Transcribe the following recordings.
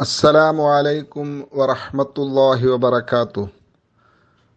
السلام عليكم ورحمة الله وبركاته.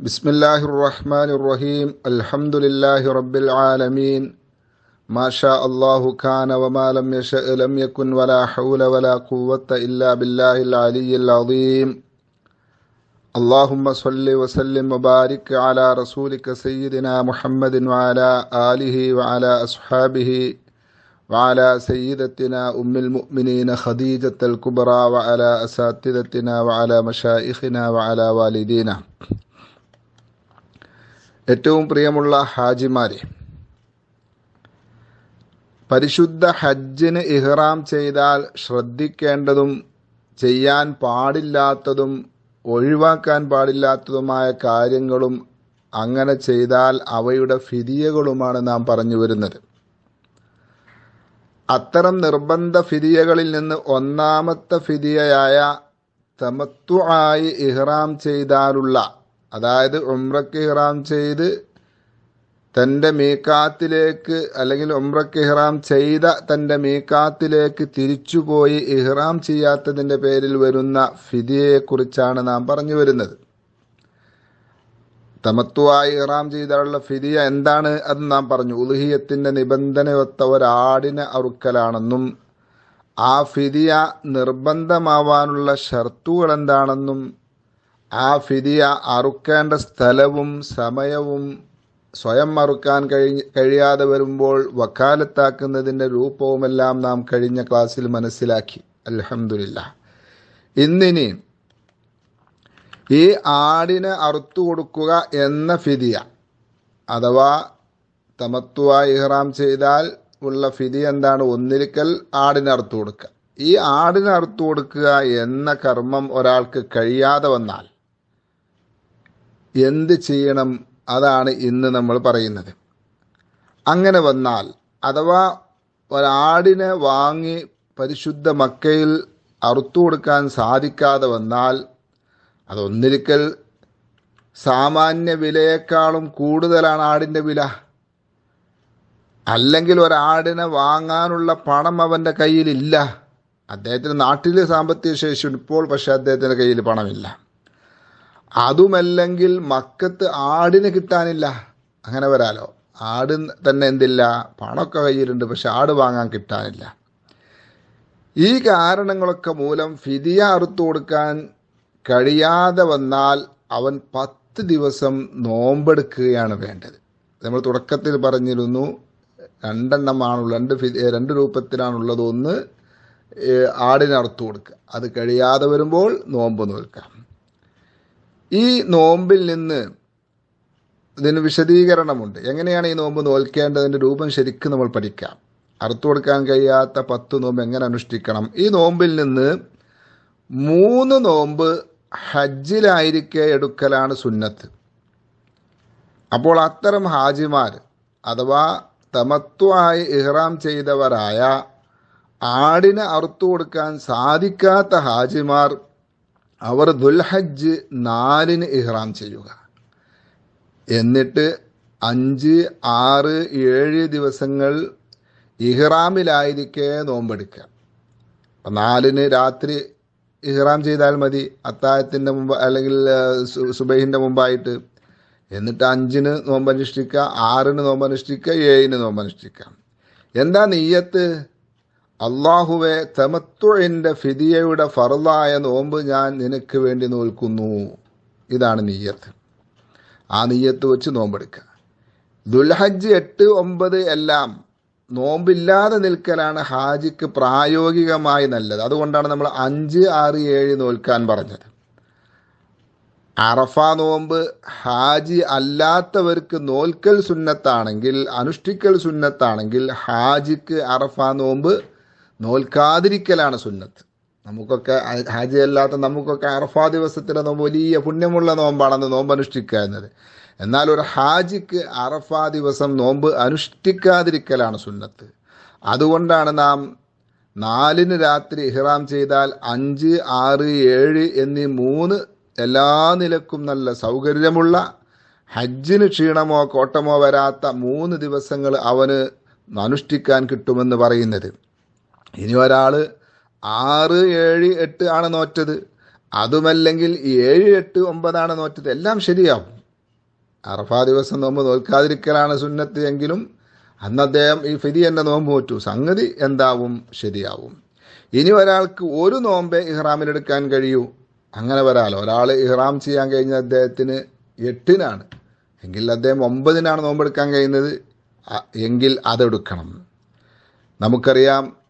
بسم الله الرحمن الرحيم. الحمد لله رب العالمين. ما شاء الله كان وما لم യഷ لم يكن ولا حول ولا قوة إلا بالله العلي العظيم. اللهم صل وسلم وبارك على رسولك سيدنا محمد وعلى آله وعلى أصحابه وعلى سيدتنا أم المؤمنين خديجة الكبرى وعلى أساتذتنا وعلى مشايخنا وعلى والدينا ഏറ്റവും പ്രിയമുള്ള ഹാജിമാരെ പരിശുദ്ധ ഹജ്ജിന് ഇഹ്റാം ചെയ്താൽ ശ്രദ്ധിക്കേണ്ടതും ചെയ്യാൻ പാടില്ലാത്തതും ഒഴിവാക്കാൻ പാടില്ലാത്തതുമായ കാര്യങ്ങളും അങ്ങനെ ചെയ്താൽ അവയുടെ ഫിദിയകളുമാണ് നാം പറഞ്ഞു വരുന്നത് അത്തരം നിർബന്ധ ഫിദിയകളിൽ നിന്ന് ഒന്നാമത്തെ ഫിദിയയായ തമത്തുആയി ഇഹ്റാം ചെയ്താലുള്ള അതായത് ഉംറക്ക് ഇഹ്റാം ചെയ്ത് തന്റെ മീക്കാത്തിലേക്ക് അല്ലെങ്കിൽ ഉംറക്ക് ഇഹ്റാം ചെയ്ത തന്റെ മീക്കാത്തിലേക്ക് തിരിച്ചുപോയി ഇഹ്റാം ചെയ്യാത്തതിന്റെ പേരിൽ വരുന്ന ഫിതിയെക്കുറിച്ചാണ് നാം പറഞ്ഞു വരുന്നത്. തമത്തുവായി ഇറാം ചെയ്താലുള്ള ഫിദിയ എന്താണ് അത് നാം പറഞ്ഞു. ഉലുഹിയത്തിന്റെ നിബന്ധനയൊത്ത ഒരാടിനെ അറുക്കലാണെന്നും ആ ഫിദിയ നിർബന്ധമാവാനുള്ള ഷർത്തുകൾ എന്താണെന്നും ആ ഫിദിയ അറുക്കേണ്ട സ്ഥലവും സമയവും സ്വയം അറുക്കാൻ കഴി കഴിയാതെ വരുമ്പോൾ വക്കാലത്താക്കുന്നതിന്റെ രൂപവുമെല്ലാം നാം കഴിഞ്ഞ ക്ലാസ്സിൽ മനസ്സിലാക്കി. അലഹമില്ല ഇന്നിനി ഈ ആടിനെ അറുത്തു കൊടുക്കുക എന്ന ഫിതിയ അഥവാ തമത്വ ഇഹ്റാം ചെയ്താൽ ഉള്ള ഫിതി എന്താണ്? ഒന്നിരിക്കൽ ആടിനെ അറുത്തു കൊടുക്കുക. ഈ ആടിനെ അറുത്തു കൊടുക്കുക എന്ന കർമ്മം ഒരാൾക്ക് കഴിയാതെ വന്നാൽ എന്ത് ചെയ്യണം? അതാണ് ഇന്ന് നമ്മൾ പറയുന്നത്. അങ്ങനെ വന്നാൽ അഥവാ ഒരാടിനെ വാങ്ങി പരിശുദ്ധ മക്കയിൽ അറുത്തു കൊടുക്കാൻ സാധിക്കാതെ വന്നാൽ അതൊന്നിരിക്കൽ സാമാന്യ വിലയേക്കാളും കൂടുതലാണ് ആടിന്റെ വില. അല്ലെങ്കിൽ ഒരാടിനെ വാങ്ങാനുള്ള പണം അവന്റെ കയ്യിലില്ല. അദ്ദേഹത്തിന് നാട്ടിൽ സാമ്പത്തിക ശേഷി ഇപ്പോൾ പക്ഷേ അദ്ദേഹത്തിന്റെ കയ്യിൽ പണമില്ല. അതുമല്ലെങ്കിൽ മക്കത്ത് ആടിന് കിട്ടാനില്ല. അങ്ങനെ വരാലോ. ആട് തന്നെ എന്തില്ല? പണമൊക്കെ കയ്യിലുണ്ട് പക്ഷെ ആട് വാങ്ങാൻ കിട്ടാനില്ല. ഈ കാരണങ്ങളൊക്കെ മൂലം ഫിതിയ അറുത്തു കൊടുക്കാൻ കഴിയാതെ വന്നാൽ അവൻ പത്ത് ദിവസം നോമ്പെടുക്കുകയാണ് വേണ്ടത്. നമ്മൾ തുടക്കത്തിൽ പറഞ്ഞിരുന്നു രണ്ടെണ്ണമാണുള്ളത് രണ്ട് രണ്ട് രൂപത്തിലാണുള്ളത് ഒന്ന് ആടിന് അറുത്തു കൊടുക്കുക. അത് കഴിയാതെ വരുമ്പോൾ നോമ്പ് നോൽക്കാം. ഈ നോമ്പിൽ നിന്ന് ഇതിന് വിശദീകരണമുണ്ട്. എങ്ങനെയാണ് ഈ നോമ്പ് നോൽക്കേണ്ടതിന്റെ രൂപം ശരിക്കും നമ്മൾ പഠിക്കാം. അറുത്തു കൊടുക്കാൻ കഴിയാത്ത പത്ത് നോമ്പ് എങ്ങനെ അനുഷ്ഠിക്കണം? ഈ നോമ്പിൽ നിന്ന് മൂന്ന് നോമ്പ് ഹജ്ജിലായിരിക്കെ എടുക്കലാണ് സുന്നത്ത്. അപ്പോൾ അത്തരം ഹാജിമാർ അഥവാ തമത്വമായി ഇഹ്റാം ചെയ്തവരായ ആടിന് അറുത്തു കൊടുക്കാൻ സാധിക്കാത്ത ഹാജിമാർ അവർ ദുൽഹജ്ജ് നാലിന് ഇഹ്റാം ചെയ്യുക. എന്നിട്ട് അഞ്ച് ആറ് ഏഴ് ദിവസങ്ങൾ ഇഹ്റാമിലായിരിക്കെ നോമ്പെടുക്കുക. നാലിന് രാത്രി ഇഹ്റാം ചെയ്താൽ മതി. അത്താഴത്തിന്റെ മുമ്പ് അല്ലെങ്കിൽ സുബൈഹിന്റെ മുമ്പായിട്ട്. എന്നിട്ട് അഞ്ചിന് നോമ്പനുഷ്ഠിക്കുക ആറിന് നോമ്പനുഷ്ഠിക്കുക ഏഴിന് നോമ്പനുഷ്ഠിക്കുക എന്താ നെയ്യത്ത് അള്ളാഹുവെ തമത്വന്റെ ഫിദിയയുടെ ഫറലായ നോമ്പ് ഞാൻ നിനക്ക് വേണ്ടി നോൽക്കുന്നു. ഇതാണ് നെയ്യത്ത് ആ നെയ്യത്ത് വെച്ച് നോമ്പെടുക്കുക ദുൽഹജ്ജ് എട്ട് ഒമ്പത് എല്ലാം നോമ്പില്ലാതെ നിൽക്കലാണ് ഹാജിക്ക് പ്രായോഗികമായി നല്ലത്. അതുകൊണ്ടാണ് നമ്മൾ അഞ്ച് ആറ് ഏഴ് നോൽക്കാൻ പറഞ്ഞത്. അറഫ നോമ്പ് ഹാജി അല്ലാത്തവർക്ക് നോൽക്കൽ സുന്നത്താണെങ്കിൽ അനുഷ്ഠിക്കൽ സുന്നത്താണെങ്കിൽ ഹാജിക്ക് അറഫ നോമ്പ് നോൽക്കാതിരിക്കലാണ് സുന്നത്ത്. നമുക്കൊക്കെ ഹാജി അല്ലാത്ത നമുക്കൊക്കെ അറഫാ ദിവസത്തിലെ നോമ്പ് വലിയ പുണ്യമുള്ള നോമ്പാണെന്ന് നോമ്പ് അനുഷ്ഠിക്കുക എന്നത് എന്നാൽ ഒരു ഹാജിക്ക് അറഫാ ദിവസം നോമ്പ് അനുഷ്ഠിക്കാതിരിക്കലാണ് സുന്നത്ത്. അതുകൊണ്ടാണ് നാം നാലിന് രാത്രി ഇഹ്റാം ചെയ്താൽ അഞ്ച് ആറ് ഏഴ് എന്നീ മൂന്ന് എല്ലാ നിലക്കും നല്ല സൗകര്യമുള്ള ഹജ്ജിന് ക്ഷീണമോ കോട്ടമോ വരാത്ത മൂന്ന് ദിവസങ്ങൾ അവന് അനുഷ്ഠിക്കാൻ കിട്ടുമെന്ന് പറയുന്നത്. ഇനി ഒരാൾ ആറ് ഏഴ് എട്ട് ആണ് നോറ്റത്. അതുമല്ലെങ്കിൽ ഏഴ് എട്ട് ഒമ്പതാണ് നോറ്റത്. എല്ലാം ശരിയാവും. അറഫാ ദിവസം നോമ്പ് നോൽക്കാതിരിക്കലാണ് സുന്നത്ത് എങ്കിലും അന്ന് അദ്ദേഹം ഈ ഫിരി എന്നെ നോമ്പ് നോറ്റു. സംഗതി എന്താവും? ശരിയാവും. ഇനി ഒരാൾക്ക് ഒരു നോമ്പേ ഇഹ്റാമിലെടുക്കാൻ കഴിയൂ. അങ്ങനെ വരാലോ. ഒരാൾ ഇഹ്റാം ചെയ്യാൻ കഴിഞ്ഞ അദ്ദേഹത്തിന് എട്ടിനാണ്. എങ്കിൽ അദ്ദേഹം ഒമ്പതിനാണ് നോമ്പെടുക്കാൻ കഴിയുന്നത്. എങ്കിൽ അതെടുക്കണം. നമുക്കറിയാം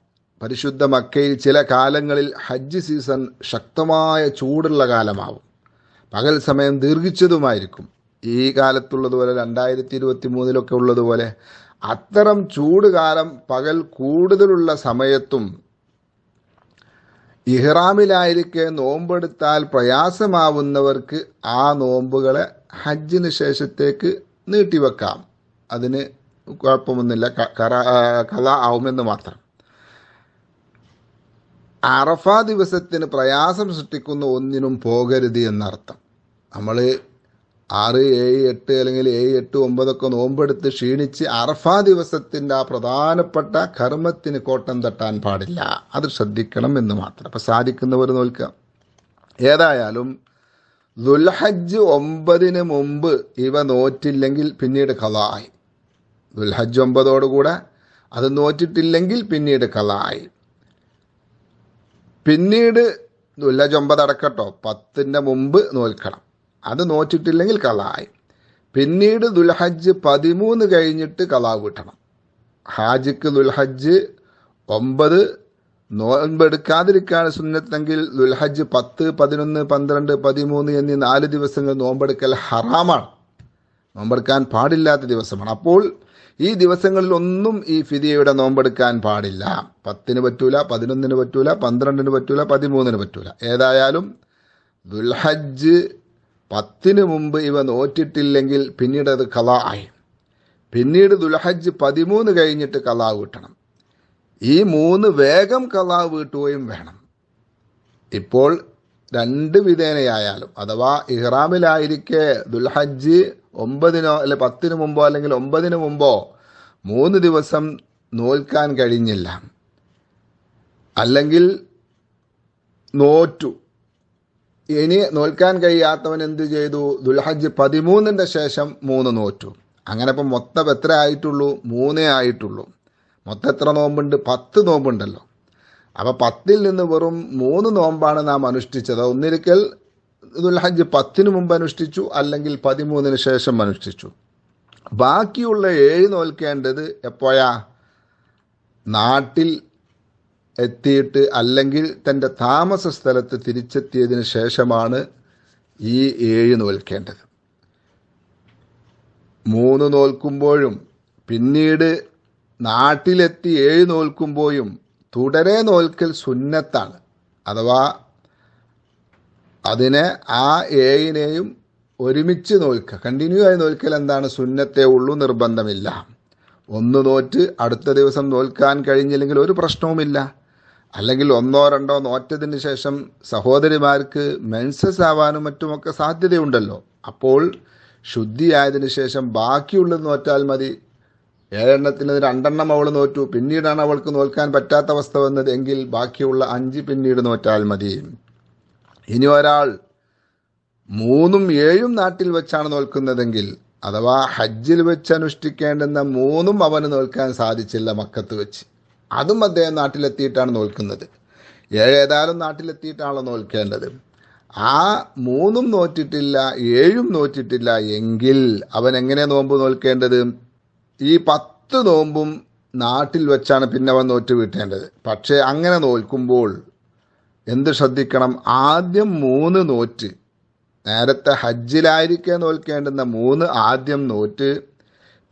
പരിശുദ്ധ മക്കയിൽ ചില കാലങ്ങളിൽ ഹജ്ജ് സീസൺ ശക്തമായ ചൂടുള്ള കാലമാവും. പകൽ സമയം ദീർഘിച്ചതുമായിരിക്കും. ഈ കാലത്തുള്ളതുപോലെ രണ്ടായിരത്തി ഇരുപത്തി മൂന്നിലൊക്കെ ഉള്ളതുപോലെ അത്തരം ചൂട് കാലം പകൽ കൂടുതലുള്ള സമയത്തും ഇഹ്റാമിലായിരിക്കെ നോമ്പെടുത്താൽ പ്രയാസമാവുന്നവർക്ക് ആ നോമ്പുകളെ ഹജ്ജിന് ശേഷത്തേക്ക് നീട്ടിവെക്കാം. അതിന് കുഴപ്പമൊന്നുമില്ല. കഥ ആവുമെന്ന് മാത്രം. അറഫ ദിവസത്തിന് പ്രയാസം സൃഷ്ടിക്കുന്ന ഒന്നിനും പോകരുത് എന്നർത്ഥം. നമ്മൾ ആറ് ഏഴ് എട്ട് അല്ലെങ്കിൽ ഏഴ് എട്ട് ഒമ്പതൊക്കെ നോമ്പെടുത്ത് ക്ഷീണിച്ച് അറഫ ദിവസത്തിന്റെ ആ പ്രധാനപ്പെട്ട കർമ്മത്തിന് കോട്ടം തട്ടാൻ പാടില്ല. അത് ശ്രദ്ധിക്കണം എന്ന് മാത്രം. അപ്പം സാധിക്കുന്നവർ നോൽക്കാം ഏതായാലും ദുൽഹജ്ജ് ഒമ്പതിന് മുമ്പ് ഇവ നോറ്റില്ലെങ്കിൽ പിന്നീട് കലായി ദുൽഹജ്ജ് ഒമ്പതോടുകൂടെ അത് നോറ്റിട്ടില്ലെങ്കിൽ പിന്നീട് കലായി പിന്നീട് ഒമ്പത് അടക്കട്ടോ പത്തിന്റെ മുമ്പ് നോൽക്കണം. അത് നോറ്റിട്ടില്ലെങ്കിൽ കലായി പിന്നീട് ദുൽഹജ്ജ് പതിമൂന്ന് കഴിഞ്ഞിട്ട് കലാ കൂട്ടണം ഹാജിക്ക് ദുൽഹജ്ജ് ഒമ്പത്. നോമ്പെടുക്കാതിരിക്കാൻ സുന്നത്തെങ്കിൽ ദുൽഹജ്ജ് പത്ത് പതിനൊന്ന് പന്ത്രണ്ട് പതിമൂന്ന് എന്നീ നാല് ദിവസങ്ങൾ നോമ്പെടുക്കൽ ഹറാമാണ്. നോമ്പെടുക്കാൻ പാടില്ലാത്ത ദിവസമാണ്. അപ്പോൾ ഈ ദിവസങ്ങളിൽ ഒന്നും ഈ ഫിദിയയുടെ നോമ്പെടുക്കാൻ പാടില്ല. പത്തിന് പറ്റൂല പതിനൊന്നിന് പറ്റൂല പന്ത്രണ്ടിന് പറ്റൂല പതിമൂന്നിന് പറ്റൂല. ഏതായാലും ദുൽഹജ്ജ് പത്തിന് മുമ്പ് ഇവ നോറ്റിട്ടില്ലെങ്കിൽ പിന്നീട് അത് കല ആയി പിന്നീട് ദുൽഹജ്ജ് പതിമൂന്ന് കഴിഞ്ഞിട്ട് കലാ വീട്ടണം ഈ മൂന്ന് വേഗം കലാ വീട്ടുകയും വേണം. ഇപ്പോൾ രണ്ട് വിധേനയായാലും അഥവാ ഇഹ്റാമിലായിരിക്കെ ദുൽഹജ്ജ് ഒമ്പതിനോ അല്ലെ പത്തിനു മുമ്പോ അല്ലെങ്കിൽ ഒമ്പതിനു മുമ്പോ മൂന്ന് ദിവസം നോൽക്കാൻ കഴിഞ്ഞില്ല. അല്ലെങ്കിൽ നോറ്റു. ഇനി നോൽക്കാൻ കഴിയാത്തവൻ എന്ത് ചെയ്തു? ദുൽഹജ് പതിമൂന്നിന്റെ ശേഷം മൂന്ന് നോറ്റു. അങ്ങനെ ഇപ്പം മൊത്തം എത്ര ആയിട്ടുള്ളൂ? മൂന്നേ ആയിട്ടുള്ളൂ. മൊത്തം എത്ര നോമ്പുണ്ട്? പത്ത് നോമ്പുണ്ടല്ലോ. അപ്പോൾ പത്തിൽ നിന്ന് വെറും മൂന്ന് നോമ്പാണ് നാം അനുഷ്ഠിച്ചത്. ഒന്നിരിക്കൽ ദുൽഹജ്ജ് പത്തിന് മുമ്പ് അനുഷ്ഠിച്ചു അല്ലെങ്കിൽ പതിമൂന്നിന് ശേഷം അനുഷ്ഠിച്ചു. ബാക്കിയുള്ള ഏഴ് നോൽക്കേണ്ടത് എപ്പോഴാ? നാട്ടിൽ എത്തിയിട്ട് അല്ലെങ്കിൽ തന്റെ താമസ സ്ഥലത്ത് തിരിച്ചെത്തിയതിന് ശേഷമാണ് ഈ ഏഴ് നോൽക്കേണ്ടത്. മൂന്ന് നോൽക്കുമ്പോഴും പിന്നീട് നാട്ടിലെത്തി ഏഴ് നോൽക്കുമ്പോഴും തുടരെ നോൽക്കൽ സുന്നത്താണ്. അഥവാ അതിനെ ആ ഏയിനെയും ഒരുമിച്ച് നോക്കുക കണ്ടിന്യൂ ആയി നോൽക്കൽ എന്താണ്? സുന്നത്തേ ഉള്ളൂ നിർബന്ധമില്ല. ഒന്ന് നോറ്റ് അടുത്ത ദിവസം നോൽക്കാൻ കഴിഞ്ഞില്ലെങ്കിൽ ഒരു പ്രശ്നവുമില്ല. അല്ലെങ്കിൽ ഒന്നോ രണ്ടോ നോറ്റതിന് ശേഷം സഹോദരിമാർക്ക് മെൻസസ് ആവാനും മറ്റുമൊക്കെ സാധ്യതയുണ്ടല്ലോ. അപ്പോൾ ശുദ്ധിയായതിനു ശേഷം ബാക്കിയുള്ളത് നോറ്റാൽ മതി. ഏഴെണ്ണത്തിന് രണ്ടെണ്ണം അവൾ നോറ്റു. പിന്നീടാണ് അവൾക്ക് നോൽക്കാൻ പറ്റാത്ത അവസ്ഥ വന്നത്. എങ്കിൽ ബാക്കിയുള്ള അഞ്ച് പിന്നീട് നോറ്റാൽ മതി. ഇനി ഒരാൾ മൂന്നും ഏഴും നാട്ടിൽ വെച്ചാണ് നോൽക്കുന്നതെങ്കിൽ അഥവാ ഹജ്ജിൽ വെച്ച് അനുഷ്ഠിക്കേണ്ടുന്ന മൂന്നും അവന് നോൽക്കാൻ സാധിച്ചില്ല മക്കത്ത് വെച്ച്. അതും അദ്ദേഹം നാട്ടിലെത്തിയിട്ടാണ് നോൽക്കുന്നത്. ഏഴ് ഏതായാലും നാട്ടിലെത്തിയിട്ടാണല്ലോ നോൽക്കേണ്ടത്. ആ മൂന്നും നോറ്റിട്ടില്ല ഏഴും നോറ്റിട്ടില്ല എങ്കിൽ അവൻ എങ്ങനെ നോമ്പ് നോൽക്കേണ്ടത്? ഈ പത്ത് നോമ്പും നാട്ടിൽ വെച്ചാണ് പിന്നെ അവൻ നോറ്റ് വീട്ടേണ്ടത്. പക്ഷേ അങ്ങനെ നോൽക്കുമ്പോൾ എന്ത് ശ്രദ്ധിക്കണം? ആദ്യം മൂന്ന് നോറ്റ്. നേരത്തെ ഹജ്ജിലായിരിക്കെ നോൽക്കേണ്ടുന്ന മൂന്ന് ആദ്യം നോറ്റ്.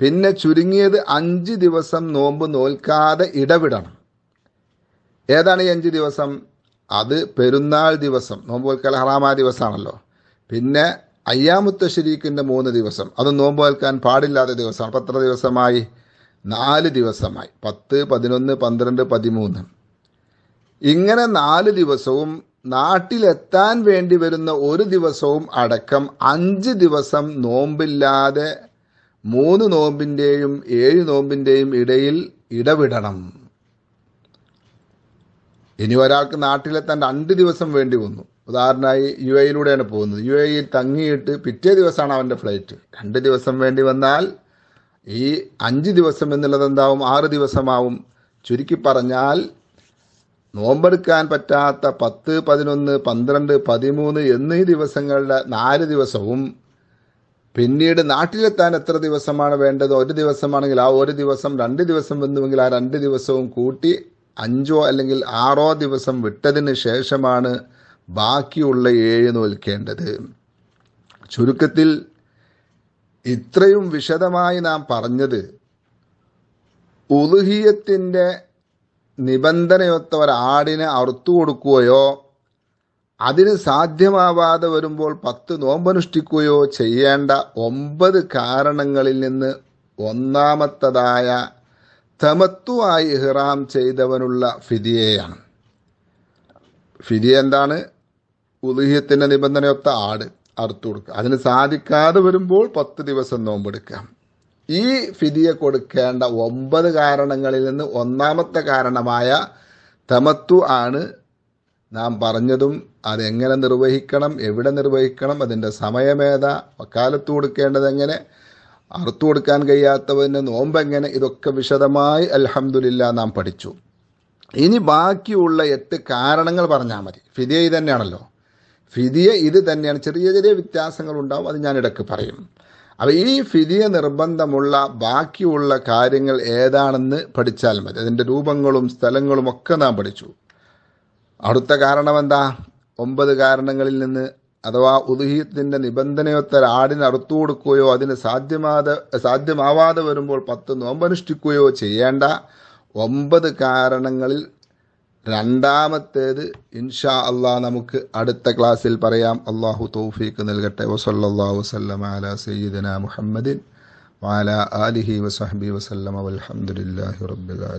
പിന്നെ ചുരുങ്ങിയത് അഞ്ച് ദിവസം നോമ്പ് നോൽക്കാതെ ഇടവിടണം. ഏതാണ് ഈ അഞ്ച് ദിവസം? അത് പെരുന്നാൾ ദിവസം. നോമ്പ് നോൽക്കാൻ ഹറാമാ ദിവസമാണല്ലോ. പിന്നെ അയ്യാമുത്ത ശരീക്കിന്റെ മൂന്ന് ദിവസം. അത് നോമ്പ് നോൽക്കാൻ പാടില്ലാത്ത ദിവസമാണ് പത്ര ദിവസമായി? നാല് ദിവസമായി. പത്ത് പതിനൊന്ന് പന്ത്രണ്ട് പതിമൂന്ന്. ഇങ്ങനെ നാല് ദിവസവും നാട്ടിലെത്താൻ വേണ്ടി വരുന്ന ഒരു ദിവസവും അടക്കം അഞ്ച് ദിവസം നോമ്പില്ലാതെ മൂന്ന് നോമ്പിന്റെയും ഏഴ് നോമ്പിന്റെയും ഇടയിൽ ഇടവിടണം. ഇനി ഒരാൾക്ക് നാട്ടിലെത്താൻ രണ്ട് ദിവസം വേണ്ടി വന്നു. ഉദാഹരണമായി യു എയിലൂടെയാണ് പോകുന്നത്. യു എയിൽ തങ്ങിയിട്ട് പിറ്റേ ദിവസമാണ് അവന്റെ ഫ്ലൈറ്റ്. രണ്ട് ദിവസം വേണ്ടി വന്നാൽ ഈ അഞ്ച് ദിവസം എന്നുള്ളത് എന്താവും ആറ് ദിവസമാവും. ചുരുക്കി പറഞ്ഞാൽ നോമ്പെടുക്കാൻ പറ്റാത്ത പത്ത് പതിനൊന്ന് പന്ത്രണ്ട് പതിമൂന്ന് എന്നീ ദിവസങ്ങളിലെ നാല് ദിവസവും പിന്നീട് നാട്ടിലെത്താൻ എത്ര ദിവസമാണ് വേണ്ടത്? ഒരു ദിവസമാണെങ്കിൽ ആ ഒരു ദിവസം രണ്ട് ദിവസം വന്നുവെങ്കിൽ ആ രണ്ട് ദിവസവും കൂട്ടി അഞ്ചോ അല്ലെങ്കിൽ ആറോ ദിവസം വിട്ടതിന് ശേഷമാണ് ബാക്കിയുള്ള ഏഴ് നോൽക്കേണ്ടത്. ചുരുക്കത്തിൽ ഇത്രയും വിശദമായി നാം പറഞ്ഞത് ഉലുഹിയത്തിന്റെ നിബന്ധനയൊത്ത ഒരാടിനെ അറുത്തു കൊടുക്കുകയോ അതിന് സാധ്യമാവാതെ വരുമ്പോൾ പത്ത് നോമ്പനുഷ്ഠിക്കുകയോ ചെയ്യേണ്ട ഒമ്പത് കാരണങ്ങളിൽ നിന്ന് ഒന്നാമത്തതായ തമത്വമായി ഇഹ്റാം ചെയ്തവനുള്ള ഫിദിയയാണ്. ഫിദിയ എന്താണ്? ഉദുഹ്യത്തിന്റെ നിബന്ധനയൊത്ത ആട് അറുത്തു കൊടുക്കുക. അതിന് സാധിക്കാതെ വരുമ്പോൾ പത്ത് ദിവസം നോമ്പെടുക്കാം ഈ ഫിദിയ കൊടുക്കേണ്ട ഒമ്പത് കാരണങ്ങളിൽ നിന്ന് ഒന്നാമത്തെ കാരണമായ തമത്തു ആണ് നാം പറഞ്ഞതും അതെങ്ങനെ നിർവഹിക്കണം എവിടെ നിർവഹിക്കണം അതിന്റെ സമയമേത വക്കാലത്ത് കൊടുക്കേണ്ടത് എങ്ങനെ അറുത്തു കൊടുക്കാൻ കഴിയാത്തവന് നോമ്പെങ്ങനെ ഇതൊക്കെ വിശദമായി അലഹമുല്ല നാം പഠിച്ചു. ഇനി ബാക്കിയുള്ള എട്ട് കാരണങ്ങൾ പറഞ്ഞാൽ മതി. ഫിദിയ ഇത് തന്നെയാണല്ലോ. ഫിദിയ ഇത് തന്നെയാണ്. ചെറിയ ചെറിയ വ്യത്യാസങ്ങൾ ഉണ്ടാവും അത് ഞാൻ ഇടയ്ക്ക് പറയും. അപ്പോൾ ഈ ഫിദിയ നിർബന്ധമുള്ള ബാക്കിയുള്ള കാര്യങ്ങൾ ഏതാണെന്ന് പഠിച്ചാൽ മതി. അതിന്റെ രൂപങ്ങളും സ്ഥലങ്ങളും ഒക്കെ നാം പഠിച്ചു. അടുത്ത കാരണം എന്താ? ഒമ്പത് കാരണങ്ങളിൽ നിന്ന് അഥവാ ഉദുഹീത്തിന്റെ നിബന്ധനയൊത്ത ആടിന് അറുത്തു കൊടുക്കുകയോ അതിന് സാധ്യമാതെ സാധ്യമാവാതെ വരുമ്പോൾ പത്ത് നോമ്പനുഷ്ഠിക്കുകയോ ചെയ്യേണ്ട ഒമ്പത് കാരണങ്ങളിൽ രണ്ടാമത്തേത് ഇൻഷാ അള്ളാ നമുക്ക് അടുത്ത ക്ലാസ്സിൽ പറയാം. അള്ളാഹു തൗഫീക്ക് നൽകട്ടെ. വസല്ലാ വസ്ലം അല സയ്യിദന മുഹമ്മദിൻ വാല ആലിഹി വസഹബി വസ്ലമ വലഹമുല്ലാഹി റബ്ബുലാല